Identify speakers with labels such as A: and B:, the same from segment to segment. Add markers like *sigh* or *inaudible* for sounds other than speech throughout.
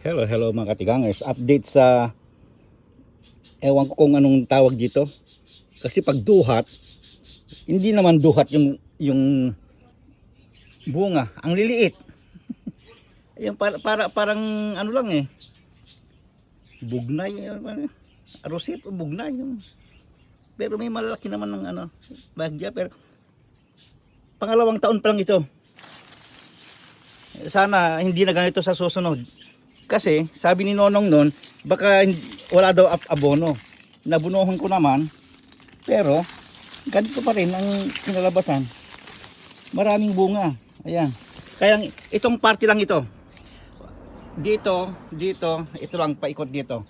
A: Hello, hello mga katigangers. Update sa ewan ko kung anong tawag dito. Kasi pag duhat, hindi naman duhat yung yung bunga, ang liliit. *laughs* Ayun para, para parang ano lang eh. Bugnay, ano ba? Arosit o bugnay. Pero may malaki naman ng ano, bagya pero pangalawang taon pa lang ito. Sana hindi na ganito sa susunod. Kasi sabi ni Nonong noon, baka wala daw abono. Nabunuhan ko naman, pero ganito pa rin ang kinalabasan. Maraming bunga. Ayan. Kaya itong party lang ito. Dito, dito, ito lang paikot dito.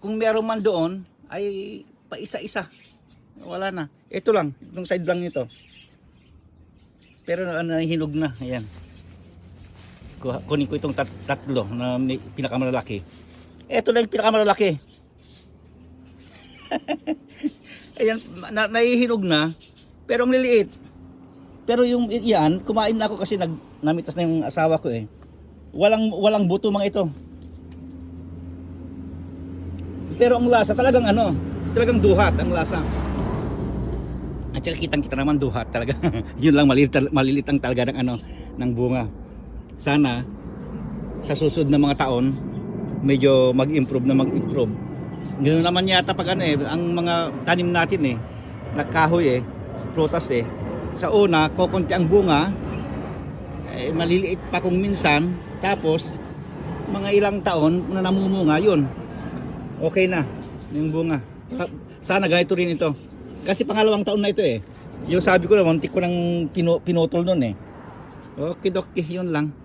A: Kung meron man doon, ay paisa-isa. Wala na. Ito lang, itong side lang nito. Pero ano, hinog na. Ayan. Kunin ko itong tat- tatlo na may pinakamalalaki. Ito lang yung pinakamalalaki. *laughs* Ayan, na, naihinog na. Pero ang liliit. Pero yung iyan, kumain na ako kasi nag, namitas na yung asawa ko eh. Walang, walang buto mga ito. Pero ang lasa talagang ano, talagang duhat ang lasa. At saka kitang kita naman duhat talaga. *laughs* Yun lang malilit, malilit ang talaga ng ano ng bunga. Sana sa susunod na mga taon medyo mag-improve na mag-improve. Ganoon naman yata pag ano eh, ang mga tanim natin eh, nagkahoy eh, prutas eh. Sa una, kokonti ang bunga, eh, maliliit pa kung minsan, tapos mga ilang taon na namumunga yun. Okay na yung bunga. Sana ganito rin ito. Kasi pangalawang taon na ito eh. Yung sabi ko naman, muntik ko nang pinutol nun eh. Okay, okay, yun lang.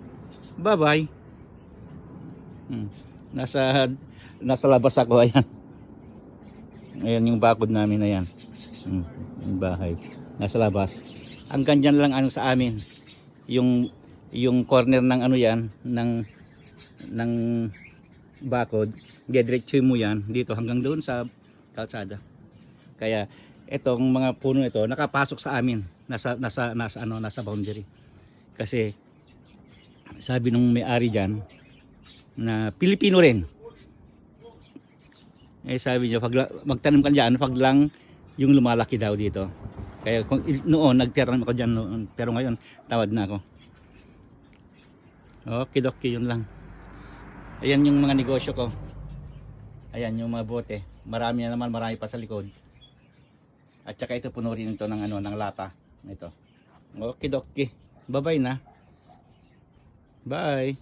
A: Bye-bye. Hmm. Nasa nasa labas ako ayan. Ayan yung bakod namin ayan. Hmm. Yung bahay. Nasa labas. Hanggang dyan lang ano sa amin. Yung yung corner ng ano yan ng ng bakod, diretso mo yan dito hanggang doon sa kalsada. Kaya etong mga puno ito nakapasok sa amin nasa nasa nasa ano nasa boundary. Kasi sabi nung may-ari diyan na Pilipino rin. Eh sabi niya pag magtanim ka diyan pag lang yung lumalaki daw dito. Kaya kung noon nagtiranim ako diyan noon pero ngayon tawad na ako. Okay, doki yun lang. Ayan yung mga negosyo ko. Ayan yung mga bote. Marami na naman, marami pa sa likod. At saka ito puno rin ito ng ano, ng lata. Ito. Okay, doki. Bye-bye na. Bye.